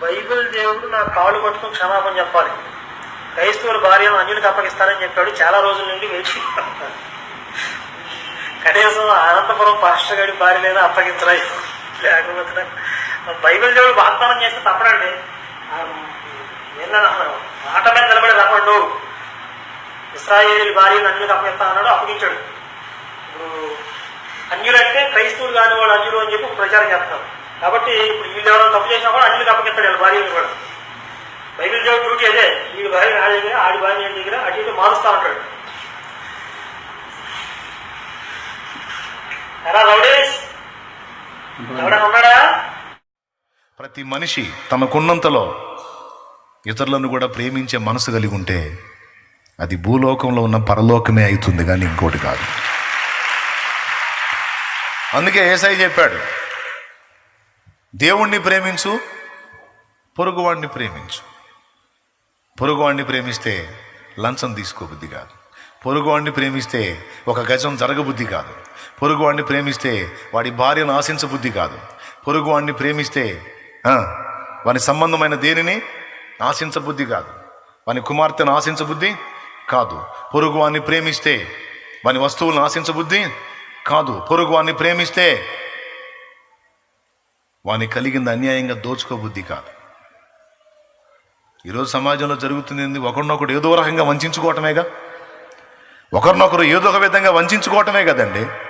Bible దేవుడు నా కాళ్ళు పట్టుకుని క్షమాపణ చెప్పాలి. క్రైస్తవుల భార్యను అన్యునికి అప్పగిస్తానని చెప్పాడు. చాలా రోజుల నుండి వేచి కనీసం అనంతపురం పాస్టర్ గడి భార్య లేదా అప్పగించరా లేకపోతే బైబిల్ దేవుడు వాగ్దానం చేస్తే తప్పడండి. ఆ, మాట మీద నిలబడి రమ్మండు ఇస్రాయేల్ భార్యను అన్యులకు అప్పగిస్తా అన్నాడు అప్పగించాడు. ఇప్పుడు అన్యులంటే క్రైస్తవులు కాని వాడు అన్యులు అని చెప్పి ప్రచారం చేస్తున్నారు. కాబట్టి ఇప్పుడు వీళ్ళు ఎవరైనా తప్పు చేసినా కూడా అన్యులకు అప్పగిస్తాడు వాళ్ళ భార్యను కూడా. బైబిల్ దేవుడు డ్యూటీ అదే. వీడి భార్య నా దగ్గర ఆడి భార్య దగ్గర అటు ఇటు మారుస్తూ ఉంటాడు. ఎలా రౌడీస్? ఎవడైనా ఉన్నాడా? ప్రతి మనిషి తనకున్నంతలో ఇతరులను కూడా ప్రేమించే మనసు కలిగి ఉంటే అది భూలోకంలో ఉన్న పరలోకమే అవుతుంది కానీ ఇంకోటి కాదు. అందుకే ఏసై చెప్పాడు దేవుణ్ణి ప్రేమించు పొరుగువాడిని ప్రేమించు. పొరుగువాడిని ప్రేమిస్తే లంచం తీసుకోబుద్ధి కాదు. పొరుగువాడిని ప్రేమిస్తే ఒక గజం జరగబుద్ధి కాదు. పొరుగువాడిని ప్రేమిస్తే వాడి భార్యను ఆశించబుద్ధి కాదు. పొరుగువాడిని ప్రేమిస్తే వాని సంబంధమైన దేనిని ఆశించబుద్ధి కాదు. వాని కుమార్తెను ఆశించబుద్ధి కాదు. పొరుగువాడిని ప్రేమిస్తే వాని వస్తువులను ఆశించబుద్ధి కాదు. పొరుగువాడిని ప్రేమిస్తే వాని కలిగింది అన్యాయంగా దోచుకోబుద్ధి కాదు. ఈరోజు సమాజంలో జరుగుతుంది ఒకరినొకరు ఒకరినొకడు ఏదో రకంగా వంచుకోవటమేగా? ఒకరినొకరు ఏదో ఒక విధంగా వంచుకోవటమే కదండి.